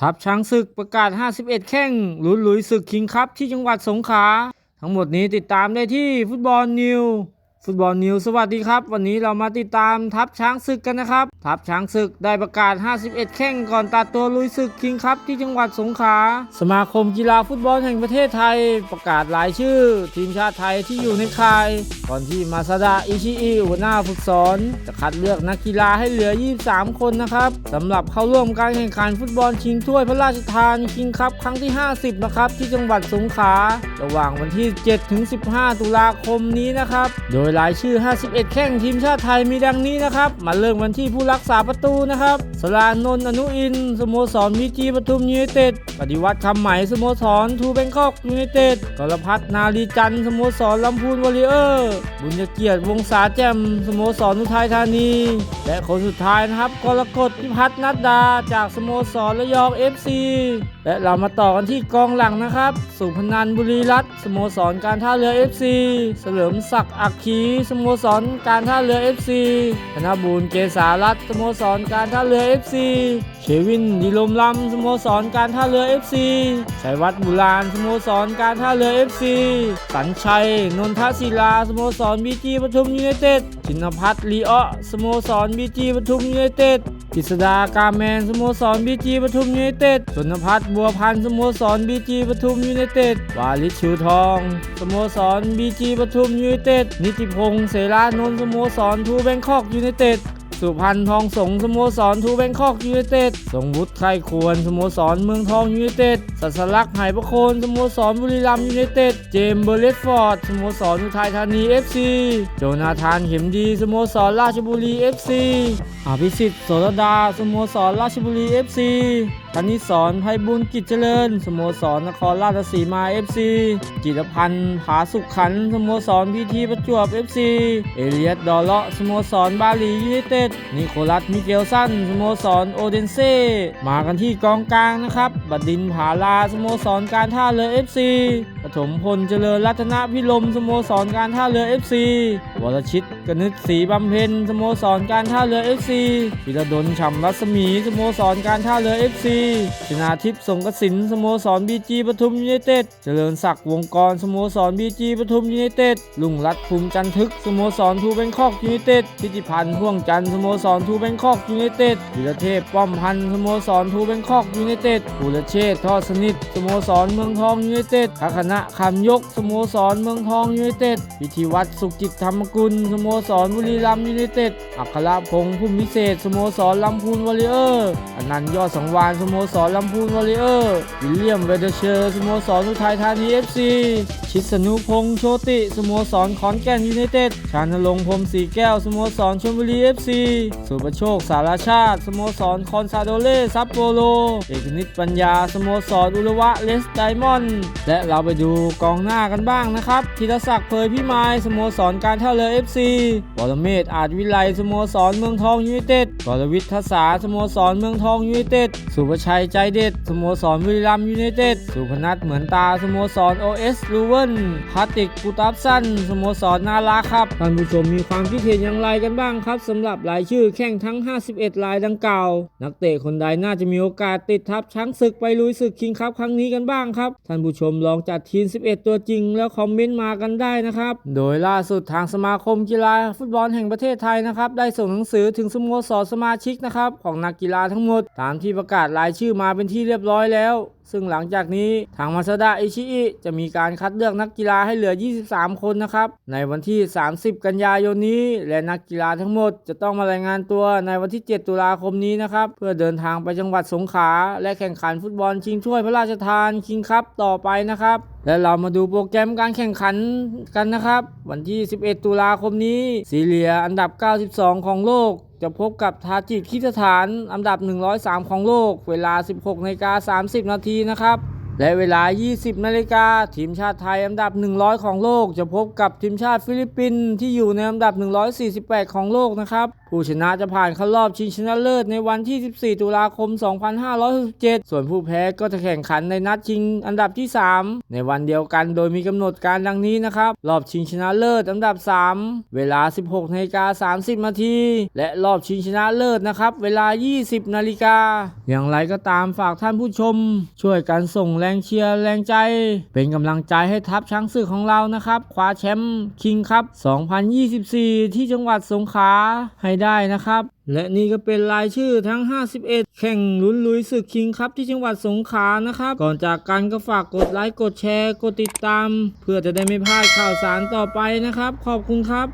ทัพช้างศึกประกาศ 51 แข้งลุยลุยศึกคิงคัพที่จังหวัดสงขลาทั้งหมดนี้ติดตามได้ที่ฟุตบอลนิว ฟุตบอลนิวสวัสดีครับ วันนี้เรามาติดตามทัพช้างศึกกันนะครับ ทัพช้างศึกได้ประกาศ 51 แข้งก่อนตัดตัวลุยศึกคิงคัพที่จังหวัดสงขลาสมาคมกีฬาฟุตบอลแห่งประเทศไทย ประกาศรายชื่อ ทีมชาติไทยที่อยู่ในค่าย ก่อนที่มาซาดะอิชิอิหัวหน้าฝึกสอน จะคัดเลือกนักกีฬาให้เหลือ 23 คนนะครับสำหรับเข้าร่วมการแข่งขันฟุตบอลชิงถ้วยพระราชทานคิงคัพครั้งที่ 50 นะครับที่จังหวัดสงขลาระหว่างวันที่ 7-15 ตุลาคมนี้นะครับ โดยรายชื่อ 51 แข้งทีมชาติไทยมีดังนี้นะครับ มาเริ่มวันที่ผู้รักษาประตูนะครับ สลานนท์อนุอิน สโมสรวีจีปทุมยูเนเต็ด ปฏิวัติคำไหม่สโมสรทูแบงคอกยูไนเต็ดกรพัฒนาลีจันสโมสรลำพูนวอริเออร์บุญเกียรติวงศาแจ่มสโมสรอุทัยธานี และคนสุดท้ายนะครับกรกฎพิพัฒนัดดา จากสโมสรระยองเอฟซีและเรามาต่อกันที่กองหลังนะครับ สุพนันบุรีรัตน์สโมสรการท่าเรือเอฟซีเฉลิมศักดิ์อักขีสโมสรการท่าเรือเอฟซีธนบูรณ์เกษารัตน์สโมสรการท่าเรือเอฟซีเชวินดิลมลำสโมสรการท่าเรือเอฟซีชัยวัฒน์บุรานสโมสรการท่าเรือเอฟซีสัญชัย นนทศิลาสโมสรบีจีปทุมยูไนเต็ดชินพัฒน์ลีอ้อสโมสรบีจีปทุมยูไนเต็ดกิษดากาแมนสโมสรบีจีปทุมยูไนเต็ดชนพัฒน์บัวพันธ์สโมสรบีจีปทุมยูไนเต็ดวาลิชชิวทองสโมสรบีจีปทุมยูไนเต็ดนิติพงษ์เสรานนท์สโมสรทูแบงคอกยูไนเต็ด สุพันธ์ทองสงสโมสรทูแบงคอกยูไนเต็ดสงวุฒิไข่ควรสโมสรเมืองทองยูไนเต็ดสัสลักษณ์ไหประโคนสโมสรบุรีรัมย์ยูไนเต็ดเจมส์เบอร์เลสฟอร์ดสโมสรอุทัยธานีเอฟซีโจนาธานเข็มดีสโมสรราชบุรีเอฟซีอภิสิทธิ์โสรดาสโมสรราชบุรีเอฟซีธนิสรไพบุญกิจเจริญ สโมสรนครราชสีมาเอฟซีจิตพันธ์ผาสุขขัน สโมสรพีทีประจวบเอฟซีเอเลียสดอเลาะสโมสรบาหลียูไนเต็ดนิโคลัส มิเกลสัน สโมสรโอเดนเซ่ มากันที่กองกลางนะครับ บดินผาลา สโมสรการท่าเรือ FC ปฐมพลเจริญรัตนพิลม สโมสรการท่าเรือ FC วรชิตกนึกศรีบำเพ็ญสโมสรการท่าเรือ FC พิรดลฉ่ำรัศมีสโมสรการท่าเรือ FC ชนาทิพย์สงกสินสโมสรบีจีปทุมยูไนเต็ดเจริญศักดิ์วงกรสโมสรบีจีปทุมยูไนเต็ดลุงรัตภูมิจันทึกสโมสรทูแบงคอกยูไนเต็ดพิธิพันธ์พ่วงจันทร์สโมสรทูแบงคอกยูไนเต็ดวิรเทพป้อมพันธ์สโมสรทูแบงคอกยูไนเต็ดปุรเชษฐ์ทอดสนิทสโมสรเมืองทองยูไนเต็ดทัคณะคำยกสโมสรเมืองทองยูไนเต็ดพิธีวัตรสุขจิตธรรมกุล สโมสรบุรีรัมย์ยูไนเต็ด อัครพงษ์พุ่มวิเศษ สโมสรลำพูนวอริเออร์อนันต์ยอดสังวานสโมสรลำพูนวอริเออร์วิลเลียมเวเดเชอร์ สโมสรอุทัยธานีเอฟซีชิสนุพงษ์โชติ สโมสรขอนแก่นยูไนเต็ด ชานรงค์พรมสีแก้ว สโมสรชลบุรีเอฟซีสุประโชคสารชาติ สโมสรคอนซาโดเล่ซัปโปโลเอกนิตปัญญา สโมสรอุระวะเลสไดมอนด์และเราไปดูกองหน้ากันบ้างนะครับธีรศักดิ์เผยพิมายสโมสรการท่าเรือเอฟซีวรเมธอาจวิไลสโมสรเมืองทองยูไนเต็ดกรวิทย์ทศาสโมสรเมืองทองยูไนเต็ด สุภชัยใจเด็ดสโมสรบุรีรัมยูไนเต็ด สุพนัทเหมือนตาสโมสรโอเอสลูเวนพาติกกุตับสันสโมสรนาราครับ ท่านผู้ชมมีความคิดเห็นอย่างไรกันบ้างครับสำหรับรายชื่อแข่งทั้ง 51 รายดังกล่าว นักเตะคนใดน่าจะมีโอกาสติดทัพช้างศึกไปลุยศึกคิงคัพครั้งนี้กันบ้างครับ ท่านผู้ชมลองจัดทีม 11 ตัวจริงแล้วคอมเมนต์มากันได้นะครับ โดยล่าสุดทางสมาาคมกีฬาฟุตบอลแห่งประเทศไทยนะครับได้ส่งหนังสือถึงสโมสรสมาชิกนะครับของนักกีฬาทั้งหมดตามที่ประกาศรายชื่อมาเป็นที่เรียบร้อยแล้ว ซึ่งหลังจากนี้ทางมาซาดะอิชิอิจะมีการคัดเลือกนักกีฬาให้เหลือ 23 คนนะครับ ในวันที่ 30 กันยายนนี้ และนักกีฬาทั้งหมดจะต้องมารายงานตัวในวันที่ 7 ตุลาคมนี้นะครับ เพื่อเดินทางไปจังหวัดสงขลาและแข่งขันฟุตบอลชิงถ้วยพระราชทานคิงคัพต่อไปนะครับและเรามาดูโปรแกรมการแข่งขันกันนะครับ วันที่ 11 ตุลาคมนี้ซีเรียอันดับ 92 ของโลก จะพบกับทาจิคิสถานอันดับ 103 ของโลก เวลา 16นาฬิกา30 นาทีนะครับ และเวลา 20นาฬิกาทีมชาติไทยอันดับ 100 ของโลก จะพบกับทีมชาติฟิลิปปินส์ที่อยู่ในอันดับ 148 ของโลกนะครับ ผู้ชนะจะผ่านเข้ารอบชิงชนะเลิศในวันที่ 14 ตุลาคม 2567 ส่วนผู้แพ้ก็จะแข่งขันในนัดชิงอันดับที่ 3 ในวันเดียวกันโดยมีกำหนดการดังนี้นะครับ รอบชิงชนะเลิศอันดับ 3 เวลา 16นาฬิกา30นาทีและรอบชิงชนะเลิศนะครับ เวลา 20นาฬิกาอย่างไรก็ตามฝากท่านผู้ชม ช่วยกันส่งแรงเชียร์แรงใจ เป็นกำลังใจให้ทัพช้างศึกของเรานะครับคว้าแชมป์คิงครับ2024 ที่จังหวัดสงขลาให้ได้นะครับ และนี่ก็เป็นรายชื่อทั้ง 51 แข่งลุ้นลุยศึกคิงครับที่จังหวัดสงขลานะครับ ก่อนจากกันก็ฝากกดไลค์กดแชร์ กดติดตาม เพื่อจะได้ไม่พลาดข่าวสารต่อไปนะครับ ขอบคุณครับ